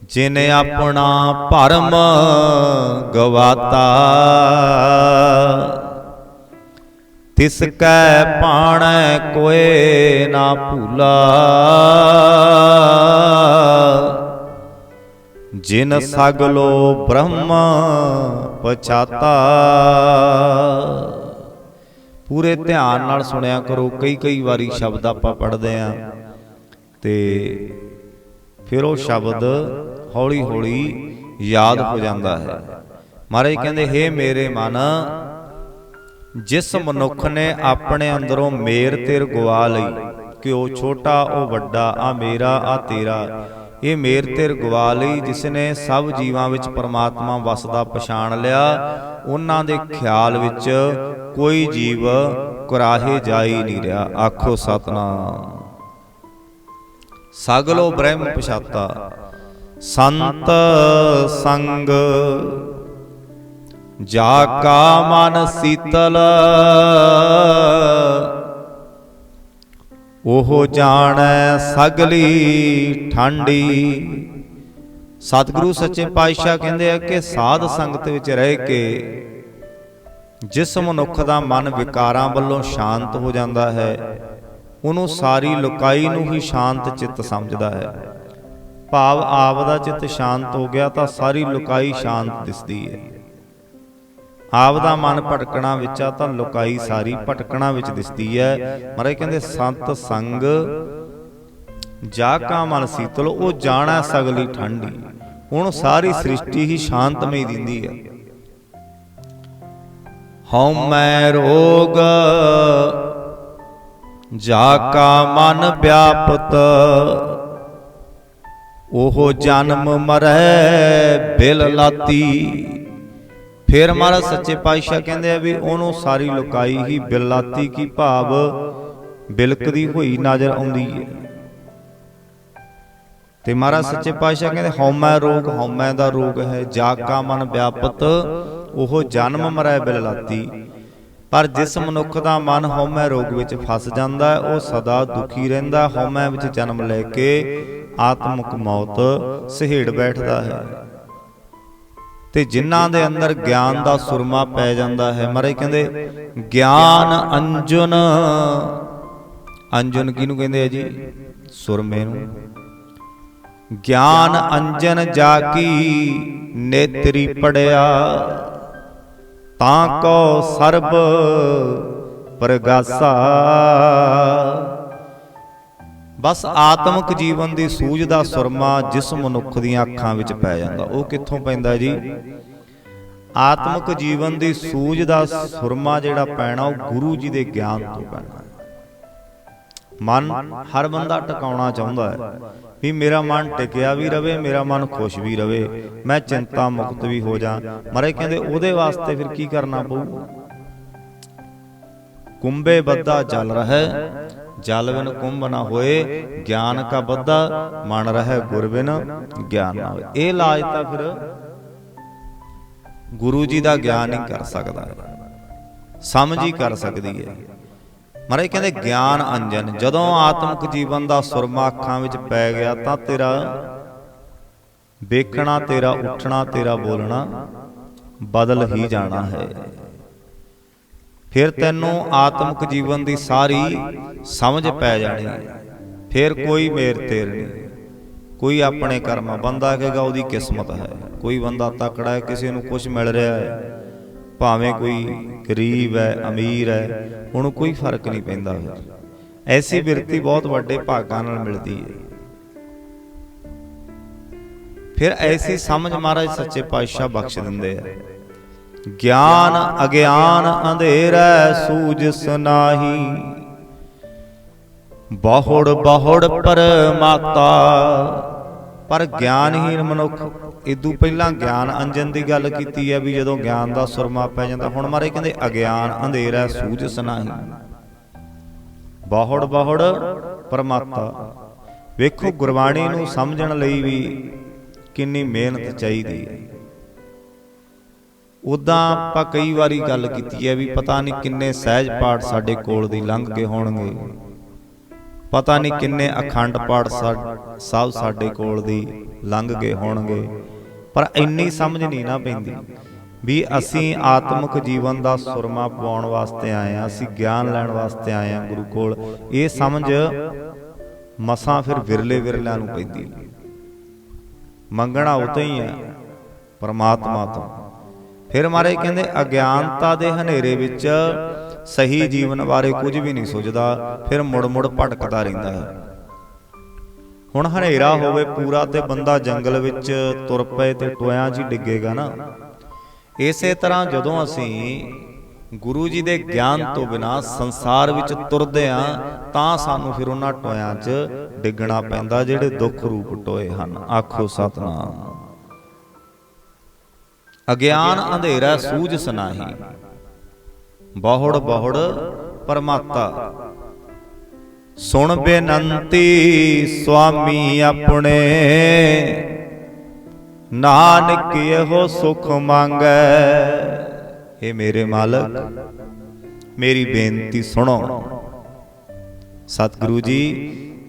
ਜਿਨ ਆਪਣਾ ਭਰਮ ਗਵਾਤਾ। ਤਿਸ ਕੈ ਪਾਣੈ ਕੋਏ ਨਾ ਭੂਲਾ। ਜਿਨ ਸਗਲੋ ਬ੍ਰਹਮ ਪਛਾਤਾ। ਪੂਰੇ ਧਿਆਨ ਨਾਲ ਸੁਣਿਆ ਕਰੋ, ਕਈ ਕਈ ਵਾਰੀ ਸ਼ਬਦ ਆਪਾਂ ਪੜ੍ਹਦੇ ਆਂ ਤੇ ਫਿਰ ਉਹ ਸ਼ਬਦ ਹੌਲੀ ਹੌਲੀ ਯਾਦ ਹੋ ਜਾਂਦਾ ਹੈ। ਮਹਾਰਾਜ ਕਹਿੰਦੇ, ਹੇ ਮੇਰੇ ਮਨ ਜਿਸ ਮਨੁੱਖ ਨੇ ਆਪਣੇ ਅੰਦਰੋਂ ਮੇਰ ਤੇਰ ਗਵਾ ਲਈ। ਕਿ ਉਹ ਛੋਟਾ ਉਹ ਵੱਡਾ ਆ ਮੇਰਾ ਆ ਤੇਰਾ। ਇਹ ਮੇਰ ਤੇਰ ਗਵਾ ਲਈ ਜਿਸ ਨੇ ਸਭ ਜੀਵਾਂ ਵਿੱਚ ਪਰਮਾਤਮਾ ਵਸਦਾ ਪਛਾਣ ਲਿਆ। ਉਹਨਾਂ ਦੇ ਖਿਆਲ ਵਿੱਚ ਕੋਈ ਜੀਵ ਕੁਰਾਹੇ ਜਾਈ ਨਹੀਂ ਰਿਹਾ। ਆਖੋ ਸਤਨਾਮ। ਸਗਲੋ ਬ੍ਰਹਮ ਪਛਾਤਾ। ਸੰਤ ਸੰਗ ਜਾ ਕਾ ਮਨ ਸੀਤਲ। ਉਹ ਜਾਣੈ ਸਗਲੀ ਠੰਡੀ। ਸਤਿਗੁਰੂ ਸੱਚੇ ਪਾਤਸ਼ਾਹ ਕਹਿੰਦੇ ਆ ਕਿ ਸਾਧ ਸੰਗਤ ਵਿੱਚ ਰਹਿ ਕੇ ਜਿਸ ਮਨੁੱਖ ਦਾ ਮਨ ਵਿਕਾਰਾਂ ਵੱਲੋਂ ਸ਼ਾਂਤ ਹੋ ਜਾਂਦਾ ਹੈ, ਉਹਨੂੰ ਸਾਰੀ ਲੁਕਾਈ ਨੂੰ ਹੀ ਸ਼ਾਂਤ ਚਿੱਤ ਸਮਝਦਾ ਹੈ। ਭਾਵ ਆਪ ਦਾ ਚਿੱਤ ਸ਼ਾਂਤ ਹੋ ਗਿਆ ਤਾਂ ਸਾਰੀ ਲੁਕਾਈ ਸ਼ਾਂਤ ਦਿਸਦੀ ਹੈ। ਆਪ ਦਾ ਮਨ ਭਟਕਣਾ ਵਿੱਚ ਆ ਤਾਂ ਲੁਕਾਈ ਸਾਰੀ ਭਟਕਣਾ ਵਿੱਚ ਦਿਸਦੀ ਹੈ ਮਹਾਰਾਜ ਕਹਿੰਦੇ, ਸੰਤ ਸੰਗ, ਜਾ ਕਾ ਮਨ ਸੀਤਲ, ਉਹ ਜਾਣਾ ਸਗਲੀ ਠੰਡੀ ਹੁਣ ਸਾਰੀ ਸ੍ਰਿਸ਼ਟੀ ਹੀ ਸ਼ਾਂਤਮਈ ਦਿੰਦੀ ਹੈ ਹਉਮੈ ਰੋਗ, ਜਾ ਕਾ ਮਨ ਵਿਆਪਤ, ਉਹ ਜਨਮ ਮਰੈ ਬਿਲ ਲਾਤੀ। ਫਿਰ ਮਹਾਰਾਜ ਸੱਚੇ ਪਾਤਸ਼ਾਹ ਕਹਿੰਦੇ ਆ ਵੀ ਉਹਨੂੰ ਸਾਰੀ ਲੁਕਾਈ ਹੀ ਬਿਲਾਤੀ ਕੀ ਭਾਵ ਬਿਲਕਦੀ ਹੋਈ ਨਜ਼ਰ ਆਉਂਦੀ ਹੈ ਤੇ ਮਹਾਰਾਜ ਸੱਚੇ ਪਾਤਸ਼ਾਹ ਕਹਿੰਦੇ, ਹਉਮੈ ਰੋਗ, ਹਉਮੈ ਦਾ ਰੋਗ ਹੈ ਜਾਕਾ ਮਨ ਵਿਆਪਤ, ਉਹ ਜਨਮ ਮਰੈ ਬਿਲਾਤੀ ਪਰ ਜਿਸ ਮਨੁੱਖ ਦਾ ਮਨ ਹਉਮੈ ਰੋਗ ਵਿੱਚ ਫਸ ਜਾਂਦਾ ਹੈ, ਉਹ ਸਦਾ ਦੁਖੀ ਰਹਿੰਦਾ ਹਉਮੈ ਵਿੱਚ ਜਨਮ ਲੈ ਕੇ ਆਤਮਿਕ ਮੌਤ ਸਹਿੜ ਬੈਠਦਾ ਹੈ। ਤੇ ਜਿਨ੍ਹਾਂ ਦੇ ਅੰਦਰ ਗਿਆਨ ਦਾ ਸੁਰਮਾ ਪੈ ਜਾਂਦਾ ਹੈ। ਮਹਾਰਾਜ ਕਹਿੰਦੇ, ਗਿਆਨ ਅੰਜਨ। ਅੰਜਨ ਕਿਹਨੂੰ ਕਹਿੰਦੇ ਆ ਜੀ? ਸੁਰਮੇ ਨੂੰ। ਗਿਆਨ ਅੰਜਨ ਜਾ ਕੀ ਨੇਤਰੀ ਪੜਿਆ। ਤਾਂ ਕੋ ਸਰਬ ਪ੍ਰਗਾਸਾ। ਬਸ ਆਤਮਿਕ ਜੀਵਨ ਦੀ ਸੂਝ ਦਾ ਸੁਰਮਾ ਜਿਸ ਮਨੁੱਖ ਦੀਆਂ ਅੱਖਾਂ ਵਿੱਚ ਪੈ ਜਾਂਦਾ। ਉਹ ਕਿੱਥੋਂ ਪੈਂਦਾ ਜੀ? ਆਤਮਿਕ ਜੀਵਨ ਦੀ ਸੂਝ ਦਾ ਸੁਰਮਾ ਜਿਹੜਾ ਪੈਣਾ ਉਹ ਗੁਰੂ ਜੀ ਦੇ ਗਿਆਨ ਤੋਂ ਪੈਣਾ। ਮਨ ਹਰ ਬੰਦਾ ਟਿਕਾਉਣਾ ਚਾਹੁੰਦਾ ਹੈ ਵੀ ਮੇਰਾ ਮਨ ਟਿਕਿਆ ਵੀ ਰਵੇ ਮੇਰਾ ਮਨ ਖੁਸ਼ ਵੀ ਰਵੇ ਮੈਂ ਚਿੰਤਾ ਮੁਕਤ ਵੀ ਹੋ ਜਾ। ਮਰੇ ਕਹਿੰਦੇ ਉਹਦੇ ਵਾਸਤੇ ਫਿਰ ਕੀ ਕਰਨਾ ਪਊ? ਕੁੰਭੇ ਬੱਦਾ ਚੱਲ ਰਹਾ। ਜਲ ਬਿਨ ਕੁੰਭ ਨਾ ਹੋਏ, ਗਿਆਨ ਕਾ ਬੱਧਾ ਮਨ ਰਹਿ ਗੁਰ ਬਿਨ ਗਿਆਨ ਨਾ ਹੋਏ। ਇਹ ਲਾਜ ਤਾਂ ਫਿਰ ਗੁਰੂ ਜੀ ਦਾ ਗਿਆਨ ਹੀ ਕਰ ਸਕਦਾ। ਸਮਝ ਹੀ ਕਰ ਸਕਦੀ ਹੈ। ਮਹਾਰਾਜ ਕਹਿੰਦੇ, ਗਿਆਨ ਅੰਜਨ, ਜਦੋਂ ਆਤਮਿਕ ਜੀਵਨ ਦਾ ਸੁਰਮਾ ਅੱਖਾਂ ਵਿੱਚ ਪੈ ਗਿਆ, ਤਾਂ ਤੇਰਾ ਵੇਖਣਾ, ਤੇਰਾ ਉੱਠਣਾ, ਤੇਰਾ ਬੋਲਣਾ ਬਦਲ ਹੀ ਜਾਣਾ ਹੈ। ਫਿਰ ਤੈਨੂੰ ਆਤਮਿਕ ਜੀਵਨ ਦੀ ਸਾਰੀ ਸਮਝ ਪੈ ਜਾਣੀ। ਫਿਰ ਕੋਈ ਮੇਰ ਤੇਰ ਨਹੀਂ। ਕੋਈ ਆਪਣੇ ਕਰਮ ਬੰਦਾ ਕਹੇਗਾ, ਉਹਦੀ ਕਿਸਮਤ ਹੈ। ਕੋਈ ਬੰਦਾ ਤਕੜਾ ਹੈ, ਕਿਸੇ ਨੂੰ ਕੁਝ ਮਿਲ ਰਿਹਾ ਹੈ। ਭਾਵੇਂ ਕੋਈ ਗਰੀਬ ਹੈ, ਅਮੀਰ ਹੈ ਉਹਨੂੰ ਕੋਈ ਫ਼ਰਕ ਨਹੀਂ ਪੈਂਦਾ ਫਿਰ। ਐਸੀ ਬਿਰਤੀ ਬਹੁਤ ਵੱਡੇ ਭਾਗਾਂ ਨਾਲ ਮਿਲਦੀ ਹੈ। ਫਿਰ ਐਸੀ ਸਮਝ ਮਹਾਰਾਜ ਸੱਚੇ ਪਾਤਸ਼ਾਹ ਬਖਸ਼ ਦਿੰਦੇ ਆ। ਗਿਆਨ ਅਗਿਆਨ ਅੰਧੇਰੈ ਸੂਝ ਸੁਨਾਹੀ। ਬਹੁੜ ਬਹੁੜ ਪਰਮਾਤਾ ਪਰ ਗਿਆਨਹੀਨ ਮਨੁੱਖ। ਇਦੋਂ ਪਹਿਲਾਂ ਗਿਆਨ ਅੰਜਨ ਦੀ ਗੱਲ ਕੀਤੀ ਹੈ ਵੀ ਜਦੋਂ ਗਿਆਨ ਦਾ ਸੁਰਮਾ ਪੈ ਜਾਂਦਾ ਹੁਣ ਮਾਰੇ ਕਹਿੰਦੇ ਅਗਿਆਨ ਅੰਧੇਰਾ ਸੂਝ ਸੁਨਾਹੀ। ਬਹੁੜ ਬਹੁੜ ਪਰਮਾਤਾ ਵੇਖੋ ਗੁਰਬਾਣੀ ਨੂੰ ਸਮਝਣ ਲਈ ਵੀ ਕਿੰਨੀ ਮਿਹਨਤ ਚਾਹੀਦੀ ਹੈ। ਉਦਾਂ ਆਪਾਂ ਕਈ ਵਾਰੀ ਗੱਲ ਕੀਤੀ ਹੈ ਵੀ ਪਤਾ ਨਹੀਂ ਕਿੰਨੇ ਸਹਿਜ ਪਾਠ ਸਾਡੇ ਕੋਲ ਦੀ ਲੰਘ ਕੇ ਹੋਣਗੇ। ਪਤਾ ਨਹੀਂ ਕਿੰਨੇ ਅਖੰਡ ਪਾਠ ਸਾਹਿਬ ਸਾਡੇ ਕੋਲ ਦੀ ਲੰਘ ਕੇ ਹੋਣਗੇ। ਪਰ ਇੰਨੀ ਸਮਝ ਨਹੀਂ ਨਾ ਪੈਂਦੀ ਵੀ ਅਸੀਂ ਆਤਮਿਕ ਜੀਵਨ ਦਾ ਸੁਰਮਾ ਪਾਉਣ ਵਾਸਤੇ ਆਏ ਆ ਅਸੀਂ ਗਿਆਨ ਲੈਣ ਵਾਸਤੇ ਆਏ ਆ ਗੁਰੂ ਕੋਲ। ਇਹ ਸਮਝ ਮਸਾਂ ਫਿਰ ਵਿਰਲੇ ਵਿਰਲਿਆਂ ਨੂੰ ਪੈਂਦੀ ਮੰਗਣਾ ਉਤੋਂ ਹੀ ਹੈ, ਪਰਮਾਤਮਾ ਤੋਂ। ਫਿਰ ਮਾਰੇ ਕਹਿੰਦੇ, ਅਗਿਆਨਤਾ ਦੇ ਹਨੇਰੇ ਵਿੱਚ ਸਹੀ ਜੀਵਨ ਬਾਰੇ ਕੁਝ ਵੀ ਨਹੀਂ ਸੋਚਦਾ, ਫਿਰ ਮੁੜ ਮੁੜ ਭਟਕਦਾ ਰਹਿੰਦਾ ਹੈ। ਹੁਣ ਹਨੇਰਾ ਹੋਵੇ ਪੂਰਾ ਤੇ ਬੰਦਾ ਜੰਗਲ ਵਿੱਚ ਤੁਰ ਪਏ ਤੇ ਟੋਇਆਂ 'ਚ ਹੀ ਡਿੱਗੇਗਾ ਨਾ। ਇਸੇ ਤਰ੍ਹਾਂ ਜਦੋਂ ਅਸੀਂ ਗੁਰੂ ਜੀ ਦੇ ਗਿਆਨ ਤੋਂ ਬਿਨਾ ਸੰਸਾਰ ਵਿੱਚ ਤੁਰਦੇ ਆ, ਤਾਂ ਸਾਨੂੰ ਫਿਰ ਉਹਨਾਂ ਟੋਇਆਂ 'ਚ ਡਿੱਗਣਾ ਪੈਂਦਾ, ਜਿਹੜੇ ਦੁੱਖ ਰੂਪ ਟੋਏ ਹਨ। ਆਖੋ ਸਤਨਾਮ। ਅਗਿਆਨ ਅੰਧੇਰਾ ਸੂਝ ਸੁਨਾਹੀ। ਬਹੁੜ ਬਹੁੜ ਪਰਮਾਤਾ ਸੁਣ ਬੇਨੰਤੀ ਸੁਆਮੀ ਆਪਣੇ। ਨਾਨਕ ਇਹੋ ਸੁਖ ਮੰਗੈ। ਏ ਮੇਰੇ ਮਾਲਕ, ਮੇਰੀ ਬੇਨਤੀ ਸੁਣੋ। ਸਤਿਗੁਰੂ ਜੀ,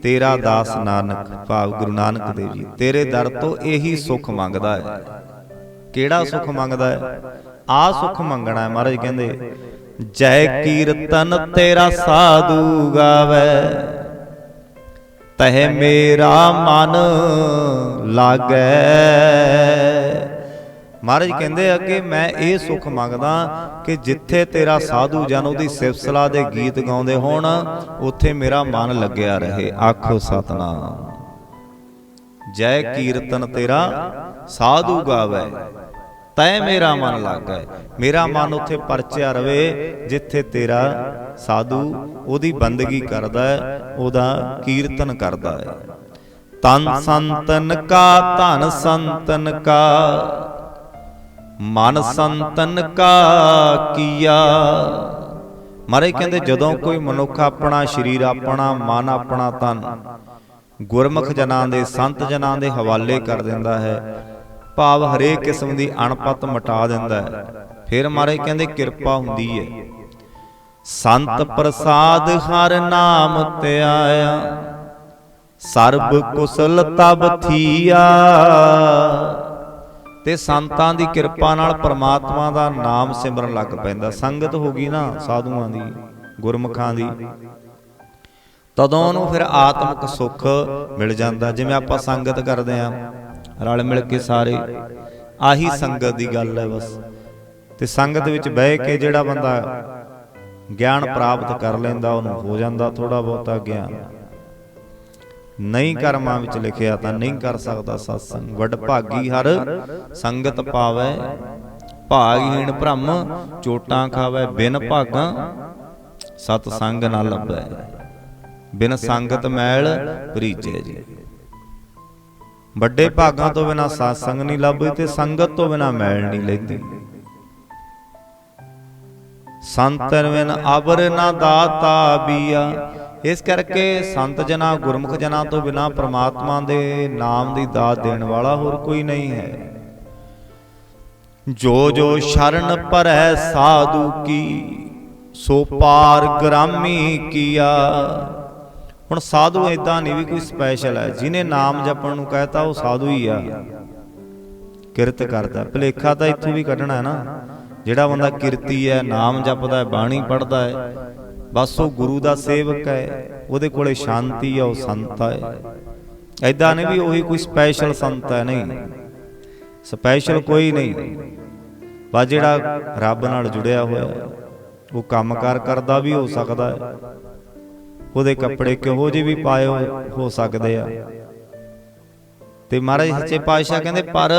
ਤੇਰਾ ਦਾਸ ਨਾਨਕ, ਭਾਵ ਗੁਰੂ ਨਾਨਕ ਦੇਵ ਜੀ, ਤੇਰੇ ਦਰ ਤੋਂ ਇਹੀ ਸੁੱਖ ਮੰਗਦਾ ਹੈ। ਕਿਹੜਾ ਸੁੱਖ ਮੰਗਦਾ ਹੈ? ਆ ਸੁੱਖ ਮੰਗਣਾ ਹੈ ਮਹਾਰਾਜ ਕਹਿੰਦੇ ਜੈ ਕੀਰਤਨ ਤੇਰਾ ਸਾਧੂ ਗਾਵੇ। ਤਹਿ ਮੇਰਾ ਮਨ ਲਾਗੈ। ਮਹਾਰਾਜ ਕਹਿੰਦੇ ਆ ਕਿ ਮੈਂ ਇਹ ਸੁੱਖ ਮੰਗਦਾ ਕਿ ਜਿੱਥੇ ਤੇਰਾ ਸਾਧੂ ਜਨ ਉਹਦੀ ਸਿਫਤਸਲਾ ਦੇ ਗੀਤ ਗਾਉਂਦੇ ਹੋਣ ਉੱਥੇ ਮੇਰਾ ਮਨ ਲੱਗਿਆ ਰਹੇ। ਆਖੋ ਸਤਨਾਮ। ਜੈ ਕੀਰਤਨ ਤੇਰਾ ਸਾਧੂ ਗਾਵੇ। ਤੈ ਮੇਰਾ ਮਨ ਲਾਗੈ ਮੇਰਾ ਮਨ ਉੱਥੇ ਪਰਚਿਆ ਰਵੇ ਜਿੱਥੇ ਤੇਰਾ ਸਾਧੂ ਉਹਦੀ ਬੰਦਗੀ ਕਰਦਾ ਹੈ, ਉਹਦਾ ਕੀਰਤਨ ਕਰਦਾ ਹੈ। ਤਨ ਸੰਤਨ ਕਾ, ਧਨ ਸੰਤਨ ਕਾ, ਮਨ ਸੰਤਨ ਕਾ ਕੀਆ। ਮਾਰੇ ਕਹਿੰਦੇ, ਜਦੋਂ ਕੋਈ ਮਨੁੱਖ ਆਪਣਾ ਸਰੀਰ, ਆਪਣਾ ਮਨ, ਆਪਣਾ ਤਨ ਗੁਰਮੁਖ ਜਨਾਂ ਦੇ, ਸੰਤ ਜਨਾਂ ਦੇ ਹਵਾਲੇ ਕਰ ਦਿੰਦਾ ਹੈ ਭਾਵ ਹਰੇਕ ਕਿਸਮ ਦੀ ਅਣਪਤ ਮਟਾ ਦਿੰਦਾ ਹੈ। ਫਿਰ ਮਾਰੇ ਕਹਿੰਦੇ, ਕਿਰਪਾ ਹੁੰਦੀ ਹੈ ਸੰਤ ਪ੍ਰਸਾਦ ਹਰ ਨਾਮ ਤੇ ਸਰਬ ਕੁਸਲ ਤਬ ਥੀਆ। ਤੇ ਸੰਤਾਂ ਦੀ ਕਿਰਪਾ ਨਾਲ ਪ੍ਰਮਾਤਮਾ ਦਾ ਨਾਮ ਸਿਮਰਨ ਲੱਗ ਪੈਂਦਾ। ਸੰਗਤ ਹੋ ਗਈ ਨਾ ਸਾਧੂਆਂ ਦੀ, ਗੁਰਮੁਖਾਂ ਦੀ। ਤਦੋਂ ਉਹਨੂੰ ਫਿਰ ਆਤਮਿਕ ਸੁੱਖ ਮਿਲ ਜਾਂਦਾ। ਜਿਵੇਂ ਆਪਾਂ ਸੰਗਤ ਕਰਦੇ ਆਂ ਰਲ ਮਿਲ ਕੇ ਸਾਰੇ ਆਹੀ ਸੰਗਤ ਦੀ ਗੱਲ ਹੈ ਬਸ। ਤੇ ਸੰਗਤ ਵਿੱਚ ਬਹਿ ਕੇ ਜਿਹੜਾ ਬੰਦਾ ਗਿਆਨ ਪ੍ਰਾਪਤ ਕਰ ਲੈਂਦਾ, ਉਹਨੂੰ ਹੋ ਜਾਂਦਾ ਥੋੜਾ ਬਹੁਤਾ ਗਿਆਨ। ਨਹੀਂ ਕਰਮਾਂ ਵਿੱਚ ਲਿਖਿਆ ਤਾਂ ਨਹੀਂ ਕਰ ਸਕਦਾ ਸਤਸੰਗ। ਵੱਡ ਭਾਗੀ ਹਰ ਸੰਗਤ ਪਾਵੈ, ਭਾਗਹੀਣ ਭ੍ਰਮ ਚੋਟਾਂ ਖਾਵੈ, ਬਿਨ ਭਾਗਾਂ ਸਤ ਸੰਗ ਨਾ ਲੱਭੈ। ਬਿਨ ਸੰਗਤ ਮੈਲ ਪ੍ਰੀਜੈ ਜੀ। ਵੱਡੇ ਭਾਗਾਂ ਤੋਂ ਬਿਨਾ ਸਤ ਸੰਗ ਨਹੀਂ ਲੱਭਦੀ ਤੇ ਸੰਗਤ ਤੋਂ ਬਿਨਾ ਮੈਲ ਨਹੀਂ ਲੈਂਦੀ। ਸੰਤਨ ਬਿਨ ਅਬਰ ਨਾ ਦਾਤਾ ਬੀਆ। ਇਸ ਕਰਕੇ ਸੰਤ ਜਨਾ ਗੁਰਮੁਖ ਜਨਾ ਤੋਂ ਬਿਨਾ ਪ੍ਰਮਾਤਮਾ ਦੇ ਨਾਮ ਦੀ ਦਾਤ ਦੇਣ ਵਾਲਾ ਹੋਰ ਕੋਈ ਨਹੀਂ ਹੈ। ਜੋ ਜੋ ਸ਼ਰਨ ਪਰੈ ਸਾਧੂ ਕੀ, ਸੋ ਪਾਰ ਗ੍ਰਾਮੀ ਕੀਆ। ਹੁਣ ਸਾਧੂ ਇਦਾਂ ਨਹੀਂ ਵੀ ਕੋਈ ਸਪੈਸ਼ਲ ਹੈ। ਜਿਹਨੇ ਨਾਮ ਜਪਣ ਨੂੰ ਕਹਿਤਾ ਉਹ ਸਾਧੂ ਹੀ ਆ। ਕਿਰਤ ਕਰਦਾ। ਭਲੇਖਾ ਤਾਂ ਇੱਥੋਂ ਵੀ ਕੱਢਣਾ ਹੈ ਨਾ। ਜਿਹੜਾ ਬੰਦਾ ਕਿਰਤੀ ਹੈ ਨਾਮ ਜਪਦਾ ਹੈ ਬਾਣੀ ਪੜਦਾ ਹੈ ਬਸ ਉਹ ਗੁਰੂ ਦਾ ਸੇਵਕ ਹੈ ਉਹਦੇ ਕੋਲੇ ਸ਼ਾਂਤੀ ਹੈ ਉਹ ਸੰਤ ਹੈ। ਐਦਾਂ ਨਹੀਂ ਵੀ ਉਹੀ ਕੋਈ ਸਪੈਸ਼ਲ ਸੰਤ ਹੈ ਨਹੀਂ। ਸਪੈਸ਼ਲ ਕੋਈ ਨਹੀਂ। ਬਸ ਜਿਹੜਾ ਰੱਬ ਨਾਲ ਜੁੜਿਆ ਹੋਇਆ ਹੈ, ਉਹ ਕੰਮਕਾਰ ਕਰਦਾ ਵੀ ਹੋ ਸਕਦਾ ਹੈ। ਉਹਦੇ ਕੱਪੜੇ ਕਿਹੋ ਜਿਹੇ ਵੀ ਪਾਏ ਹੋ- ਹੋ ਸਕਦੇ ਆ। ਤੇ ਮਹਾਰਾਜ ਸੱਚੇ ਪਾਤਸ਼ਾਹ ਕਹਿੰਦੇ ਪਰ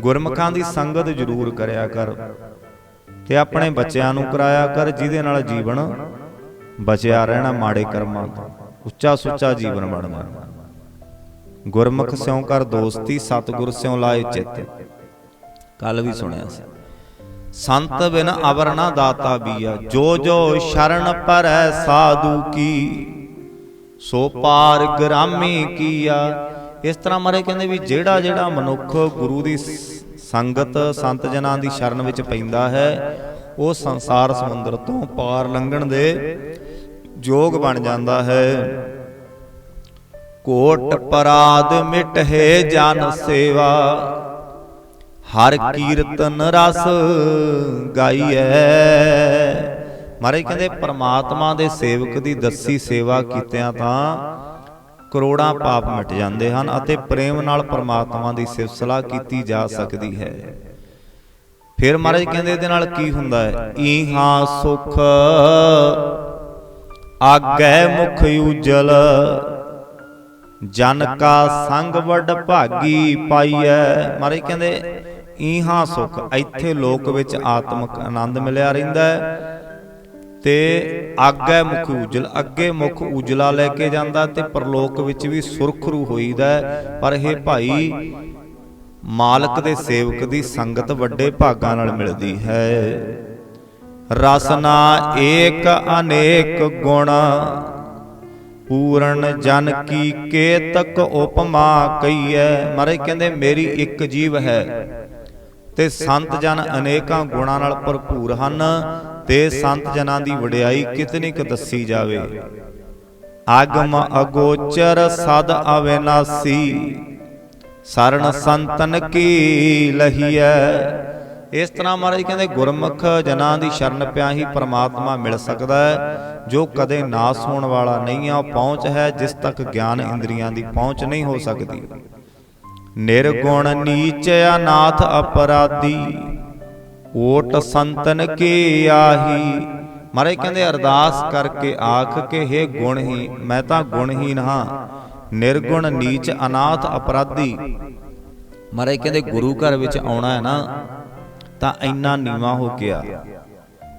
ਗੁਰਮੁਖਾਂ ਦੀ ਸੰਗਤ ਜ਼ਰੂਰ ਕਰਿਆ ਕਰ ਤੇ ਆਪਣੇ ਬੱਚਿਆਂ ਨੂੰ ਕਰਾਇਆ ਕਰ ਜਿਹਦੇ ਨਾਲ ਜੀਵਨ ਬਚਿਆ ਰਹਿਣਾ ਮਾੜੇ ਕਰਮਾਂ ਤੋਂ। ਉੱਚਾ ਸੁੱਚਾ ਜੀਵਨ ਬਣਨਾ। ਗੁਰਮੁਖ ਸਿਉ ਕਰ ਦੋਸਤੀ ਸਤਿਗੁਰ ਸਿਉ ਲਾਏ ਚਿੱਤ। ਕੱਲ ਵੀ ਸੁਣਿਆ ਸੀ। ਸੰਤ ਬਿਨ ਅਵਰ ਨਾ ਦਾਤਾ ਬੀਆ। ਜੋ ਜੋ ਸ਼ਰਨ ਪਰੈ ਸਾਧੂ ਕੀ। ਸੋ ਪਾਰ ਗ੍ਰਾਮੀ ਕੀਆ। ਇਸ ਤਰ੍ਹਾਂ ਮਾਰੇ ਕਹਿੰਦੇ ਵੀ ਜਿਹੜਾ ਜਿਹੜਾ ਮਨੁੱਖ ਗੁਰੂ ਦੀ ਸੰਗਤ ਸੰਤ ਜਨਾਂ ਦੀ ਸ਼ਰਨ ਵਿੱਚ ਪੈਂਦਾ ਹੈ ਉਹ ਸੰਸਾਰ ਸਮੁੰਦਰ ਤੋਂ ਪਾਰ ਲੰਘਣ ਦੇ ਯੋਗ ਬਣ ਜਾਂਦਾ ਹੈ। ਕੋਟ ਪਰਾਦ ਮਿਟਹਿ ਜਨ ਸੇਵਾ। ਹਰ ਕੀਰਤਨ ਰਸ ਗਾਈਐ। ਮਾਰੇ ਕਹਿੰਦੇ ਪ੍ਰਮਾਤਮਾ ਦੇ ਸੇਵਕ ਦੀ ਦੱਸੀ ਸੇਵਾ ਕੀਤਿਆਂ ਤਾਂ ਕਰੋੜਾਂ ਪਾਪ ਮਿਟ ਜਾਂਦੇ ਹਨ ਅਤੇ ਪ੍ਰੇਮ ਨਾਲ ਪ੍ਰਮਾਤਮਾ ਦੀ ਸਿਫਤਸਲਾ ਕੀਤੀ ਜਾ ਸਕਦੀ ਹੈ। ਫਿਰ ਮਹਾਰਾਜ ਕਹਿੰਦੇ ਇਹਦੇ ਨਾਲ ਕੀ ਹੁੰਦਾ ਹੈ? ਈਹਾਂ ਸੁਖ ਆਗੈ ਮੁਖ ਉਜਲ ਜਨ ਕਾ ਸੰਗ ਵੱਡ ਭਾਗੀ ਪਾਈਐ। ਮਹਾਰਾਜ ਕਹਿੰਦੇ ਈਹਾਂ ਸੁਖ, ਇੱਥੇ ਲੋਕ ਵਿੱਚ ਆਤਮਿਕ ਆਨੰਦ ਮਿਲਿਆ ਰਹਿੰਦਾ ਹੈ। ਤੇ ਅੱਗੇ ਮੁਖ ਉਜਲ, ਅੱਗੇ ਮੁਖ ਉਜਲਾ ਲੈ ਕੇ ਜਾਂਦਾ ਤੇ ਪਰਲੋਕ ਵਿੱਚ ਵੀ ਸੁਰਖਰੂ ਹੋਈਦਾ ਪਰ ਇਹ ਭਾਈ ਮਾਲਕ ਦੇ ਸੇਵਕ ਦੀ ਸੰਗਤ ਵੱਡੇ ਭਾਗਾਂ ਨਾਲ ਮਿਲਦੀ ਹੈ। ਰਸਨਾ ਏਕ ਅਨੇਕ ਗੁਣ, ਪੂਰਨ ਜਨ ਕੀ ਕੇਤਕ ਉਪਮਾ ਕਈਐ ਮਾਰੇ ਕਹਿੰਦੇ, ਮੇਰੀ ਇੱਕ ਜੀਵ ਹੈ ਤੇ ਸੰਤ ਜਨ ਅਨੇਕਾਂ ਗੁਣਾਂ ਨਾਲ ਭਰਪੂਰ ਹਨ ਤੇ ਸੰਤ ਜਨਾਂ ਦੀ ਵਡਿਆਈ ਕਿਤਨੀ ਕੁ ਦੱਸੀ ਜਾਵੇ। ਆਗਮ ਅਗੋਚਰ ਸਦ ਅਵਿਨਾਸੀ ਸਰਣ ਸੰਤਨ ਕੀ ਲਹੀਐ। ਇਸ ਤਰ੍ਹਾਂ ਮਹਾਰਾਜ ਕਹਿੰਦੇ, ਗੁਰਮੁਖ ਜਨਾਂ ਦੀ ਸ਼ਰਨ ਪਿਆ ਹੀ ਪ੍ਰਮਾਤਮਾ ਮਿਲ ਸਕਦਾ ਹੈ। ਜੋ ਕਦੇ ਨਾਸ ਹੋਣ ਵਾਲਾ ਨਹੀਂ ਆ ਪਹੁੰਚ ਹੈ, ਜਿਸ ਤੱਕ ਗਿਆਨ ਇੰਦਰੀਆਂ ਦੀ ਪਹੁੰਚ ਨਹੀਂ ਹੋ ਸਕਦੀ। ਨਿਰਗੁਣ ਨੀਚ ਅਨਾਥ ਅਪਰਾਧੀ। ਓਟ ਸੰਤਨ ਕੀ ਆਹੀ। ਮਹਾਰਾਜ ਕਹਿੰਦੇ ਅਰਦਾਸ ਕਰਕੇ ਆਖ ਕੇ हे ਗੁਣਹੀ ਮੈਂ ਤਾਂ ਗੁਣਹੀਨ ਹਾਂ ਨਿਰਗੁਣ ਨੀਚ ਅਨਾਥ ਅਪਰਾਧੀ। ਮਹਾਰਾਜ ਕਹਿੰਦੇ ਗੁਰੂ ਘਰ ਵਿੱਚ ਆਉਣਾ ਹੈ ਨਾ ਤਾਂ ਇੰਨਾ ਨੀਵਾ ਹੋ ਕੇ ਆ।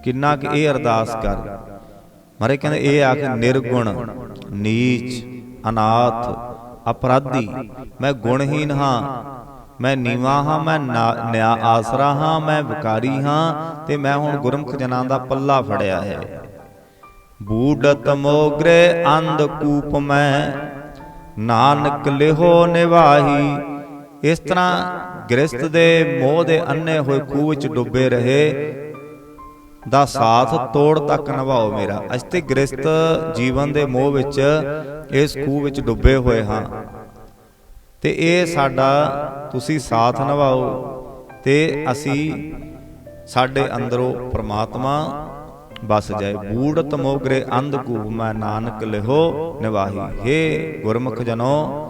ਕਿੰਨਾ ਕਿ ਇਹ ਅਰਦਾਸ ਕਰ? ਮਹਾਰਾਜ ਕਹਿੰਦੇ ਇਹ ਆਖ ਨਿਰਗੁਣ ਨੀਚ ਅਨਾਥ ਅਪਰਾਧੀ, ਮੈਂ ਗੁਣਹੀਨ ਹਾਂ। ਮੈਂ ਨੀਵਾ ਹਾਂ, ਮੈਂ ਨਿਆ ਆਸਰਾ ਹਾਂ, ਮੈਂ ਵਿਕਾਰੀ ਹਾਂ ਤੇ ਮੈਂ ਹੁਣ ਗੁਰਮੁਖ ਜਨਾਂ ਦਾ ਪੱਲਾ ਫੜਿਆ ਹੈ। ਬੂਡਤ ਮੋਗਰੇ ਅੰਧ ਕੂਪ ਮੈਂ, ਨਾਨਕ ਲਿਹੋ ਨਿਵਾਹੀ। ਇਸ ਤਰ੍ਹਾਂ ਗ੍ਰਸਤ ਦੇ ਮੋਹ ਦੇ ਅੰਨੇ ਹੋਏ ਖੂਹ ਵਿੱਚ ਡੁੱਬੇ ਰਹੇ ਦਾ ਸਾਥ ਤੋੜ ਤੱਕ ਨਿਭਾਓ ਮੇਰਾ। ਅਸੀਂ ਤੇ ਗ੍ਰਸਤ ਜੀਵਨ ਦੇ ਮੋਹ ਵਿੱਚ ਇਸ ਖੂਹ ਵਿੱਚ ਡੁੱਬੇ ਹੋਏ ਹਾਂ। ਤੇ ਇਹ ਸਾਡਾ ਤੁਸੀਂ ਸਾਥ ਨਿਭਾਓ ਤੇ ਅਸੀਂ ਸਾਡੇ ਅੰਦਰੋਂ ਪ੍ਰਮਾਤਮਾ ਬਸ ਜਾਏ। ਬੂੜਤ ਮੋਗਰੇ ਅੰਧ ਕੂਪ ਮੈਂ ਨਾਨਕ ਲਿਹੋ ਨਿਵਾਹੀ। ਹੇ ਗੁਰਮੁਖ ਜਨੋ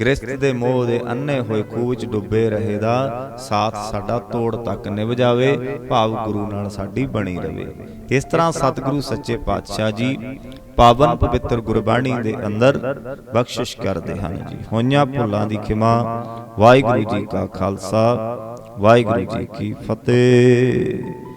ਗ੍ਰਸਤ ਦੇ ਮੋਹ ਦੇ ਅੰਨੇ ਹੋਏ ਖੂਹ ਵਿੱਚ ਡੁੱਬੇ ਰਹੇ ਦਾ ਸਾਥ ਸਾਡਾ ਤੋੜ ਤੱਕ ਨਿਭ ਜਾਵੇ, ਭਾਵ ਗੁਰੂ ਨਾਲ ਸਾਡੀ ਬਣੀ ਰਵੇ। ਇਸ ਤਰ੍ਹਾਂ ਸਤਿਗੁਰੂ ਸੱਚੇ ਪਾਤਸ਼ਾਹ ਜੀ ਪਾਵਨ ਪਵਿੱਤਰ ਗੁਰਬਾਣੀ ਦੇ ਅੰਦਰ ਬਖਸ਼ਿਸ਼ ਕਰਦੇ ਹਨ ਜੀ। ਹੋਈਆਂ ਭੁੱਲਾਂ ਦੀ ਖਿਮਾ, ਵਾਹਿਗੁਰੂ ਜੀ ਕਾ ਖਾਲਸਾ, ਵਾਹਿਗੁਰੂ ਜੀ ਕੀ ਫਤਿਹ।